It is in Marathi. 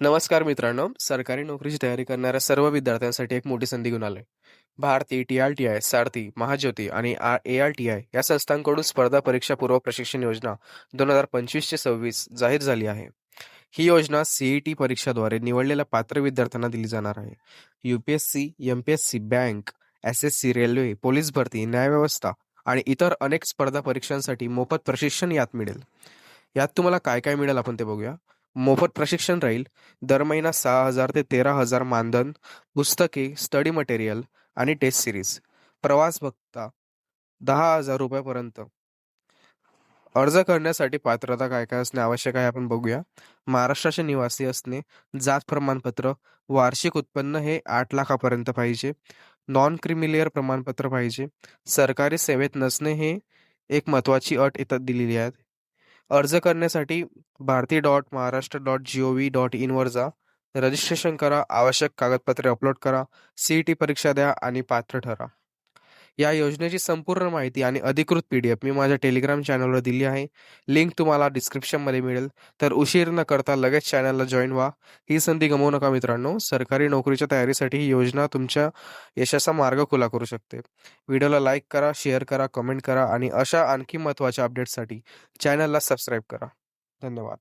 नमस्कार मित्रांनो सरकारी नोकरीची तयारी करणाऱ्या सर्व विद्यार्थ्यांसाठी एक मोठी संधी घेऊन आलोय. BARTI T R T I Sarathi Mahajyoti आणि R A R T I या संस्थांकडून स्पर्धा परीक्षा पूर्व प्रशिक्षण योजना दोन हजार पंचवीस ते सव्वीस जाहीर झाली आहे. ही योजना सीईटी परीक्षाद्वारे निवडलेल्या पात्र विद्यार्थ्यांना दिली जाणार आहे. UPSC MPSC bank S S C railway police भरती न्यायव्यवस्था आणि इतर अनेक स्पर्धा परीक्षांसाठी मोफत प्रशिक्षण यात मिळेल. यात तुम्हाला काय काय मिळेल आपण ते बघूया. मोफत प्रशिक्षण राहील. दर महिना सहा हजार ते तेरा हजार मानधन पुस्तके स्टडी मटेरियल आणि टेस्ट सिरीज प्रवास भत्ता दहा हजार रुपयापर्यंत. अर्ज करण्यासाठी पात्रता काय काय असणे आवश्यक आहे आपण बघूया. महाराष्ट्राचे निवासी असणे जात प्रमाणपत्र वार्षिक उत्पन्न हे आठ लाखापर्यंत पाहिजे. नॉन क्रिमिलेअर प्रमाणपत्र पाहिजे. सरकारी सेवेत नसणे हे एक महत्वाची अट इथं दिलेली आहे. अर्ज करण्यासाठी BARTI dot Maharashtra dot G O V dot इनवर जा. रजिस्ट्रेशन करा. आवश्यक कागदपत्रे अपलोड करा. सी ई टी परीक्षा द्या आणि पात्र ठरा. या योजनेची संपूर्ण माहिती आणि अधिकृत पी डी एफ मी माझ्या टेलिग्राम चॅनलवर दिली आहे. लिंक तुम्हाला डिस्क्रिप्शनमध्ये मिळेल. तर उशीर न करता लगेच चॅनलला जॉईन व्हा. ही संधी गमवू नका मित्रांनो. सरकारी नोकरीच्या तयारीसाठी ही योजना तुमच्या यशाचा मार्ग खुला करू शकते. व्हिडिओला लाईक करा शेअर करा कमेंट करा आणि अशा आणखी महत्त्वाच्या अपडेट्ससाठी चॅनलला सबस्क्राईब करा. धन्यवाद.